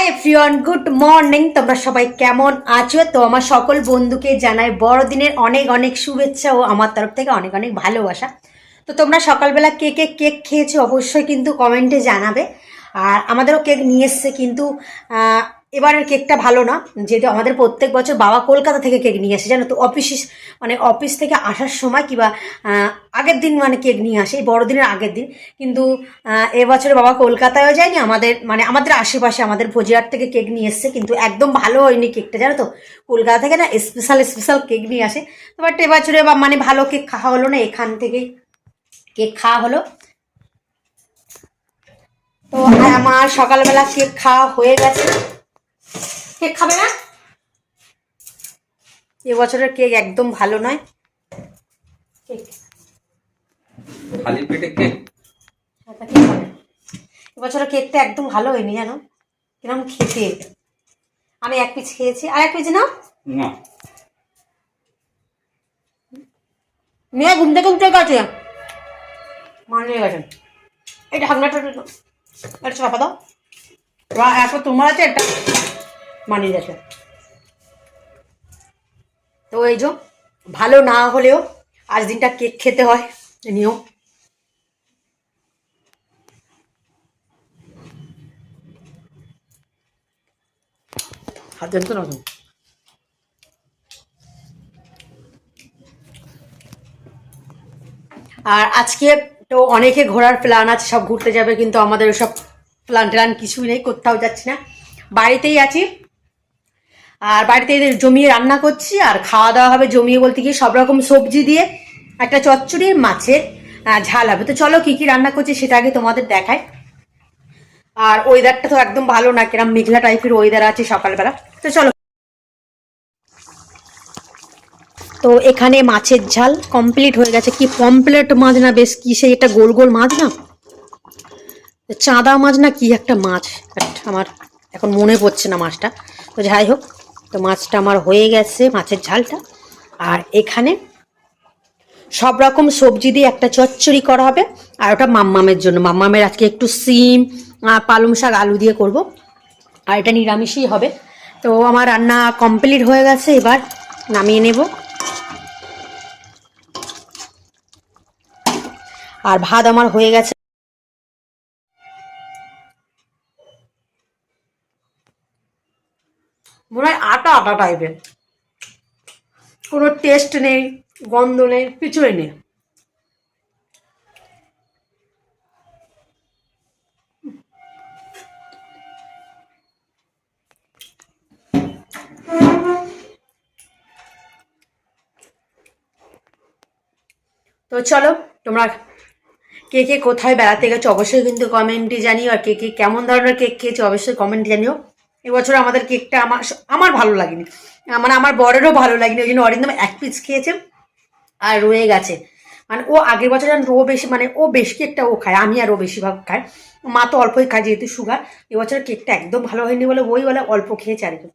Hi everyone good morning তোমরা সবাই কেমন আছো? তো আমার সকল বন্ধুকে জানাই বড়দিনের অনেক অনেক শুভেচ্ছা ও আমার তরফ থেকে অনেক অনেক ভালোবাসা। তো তোমরা সকালবেলা কে কে কেক খেয়েছো অবশ্যই কিন্তু কমেন্টে জানাবে। আর আমাদেরও কেক নিয়ে এসছে কিন্তু এবারের কেকটা ভালো না। যেহেতু আমাদের প্রত্যেক বছর বাবা কলকাতা থেকে কেক নিয়ে আসে, জানো তো? অফিস মানে অফিস থেকে আসার সময় কিংবা আগের দিন মানে কেক নিয়ে আসে, এই বড়দিনের আগের দিন। কিন্তু এবছরে বাবা কলকাতায়ও যায়নি, আমাদের মানে আমাদের আশেপাশে, আমাদের ভোজিয়ার থেকে কেক নিয়ে এসছে, কিন্তু একদম ভালো হয়নি কেকটা, জানো তো? কলকাতা থেকে না স্পেশাল স্পেশাল কেক নিয়ে আসে। বাট এবছরে বা মানে ভালো কেক খাওয়া হলো না, এখান থেকেই কেক খাওয়া হলো। তো আমার সকালবেলা কেক খাওয়া হয়ে গেছে। কেক খাবে না? এবছরের কেক একদম ভালো নয় কেক খালি পেটে কেক সাদা কেক কেকটা একদম ভালো হয়নি জানো? কিরম খেতে। আমি এক পিস খেয়েছি। আর এক পিস নাও। না। মেয়ে ঘুম থেকে উঠে গেছে। মা নিয়ে গেছে। এই ঢাকনাটা চাপা দাও। একটা তোমার আছে একটা মানিয়ে গেছে। তো এই যে ভালো না হলেও আজ দিনটা কেক খেতে হয়। নিও। আর আজকে তো অনেকে ঘোরার প্ল্যান আছে, সব ঘুরতে যাবে, কিন্তু আমাদের সব প্ল্যান ট্যান কিছুই নেই, কোথাও যাচ্ছি না। বাড়িতেই আছি। আর বাড়িতে এদের জমিয়ে রান্না করছি, আর খাওয়া দাওয়া হবে জমিয়ে বলতে গিয়ে সব রকম সবজি দিয়ে, একটা চচ্চড়ি মাছের ঝাল হবে। তো চলো কি কি রান্না করছি সেটা আগে তোমাদের দেখায় আর ওয়েদারটা তো একদম ভালো না, কিরম মেঘলা টাইপের ওয়েদার আছে সকালবেলা। তো চলো। তো এখানে মাছের ঝাল কমপ্লিট হয়ে গেছে। কি পমপ্লেট মাছ না, বেশ কি সেই একটা গোল গোল মাছ না? চাঁদা মাছ না, কি একটা মাছ? আমার এখন মনে পড়ছে না মাছটা। তো যাই হোক, তো মাছটা আমার হয়ে গেছে, মাছের ঝালটা। আর এখানে সব রকম সবজি দিয়ে একটা চচ্চড়ি করা হবে। আর ওটা মাম্মামের জন্য। মাম্মামের আজকে একটু সিম পালং শাক আলু দিয়ে করব। আর এটা নিরামিষই হবে। তো আমার রান্না কমপ্লিট হয়ে গেছে, এবার নামিয়ে নেব। আর ভাত আমার হয়ে গেছে। মনে হয় আটা আটা টাইপের কোনো টেস্ট নেই, গন্ধ নেই, কিছুই নেই। তো চলো, তোমরা কে কে কোথায় বেড়াতে গেছো, অবশ্যই কিন্তু কমেন্টে জানিও, আর কে কে কেমন ধরনের কেক খেয়েছো, অবশ্যই কমেন্ট জানিও। এবছর আমাদের কেকটা আমার আমার ভালো লাগেনি। মানে আমার বরেরও ভালো লাগেনি, ওই জন্য অরিন্দম এক পিস খেয়েছে আর রয়ে গেছে। মানে ও আগের বছর যেন ও বেশি মানে ও বেশি কেকটা ও খায়, আমি আর ও বেশিরভাগ খায়। মা তো অল্পই খায়, যেহেতু সুগার এবছর কেকটা একদম ভালো হয়নি বলে ওই বলে অল্প খেয়েছে আর কি।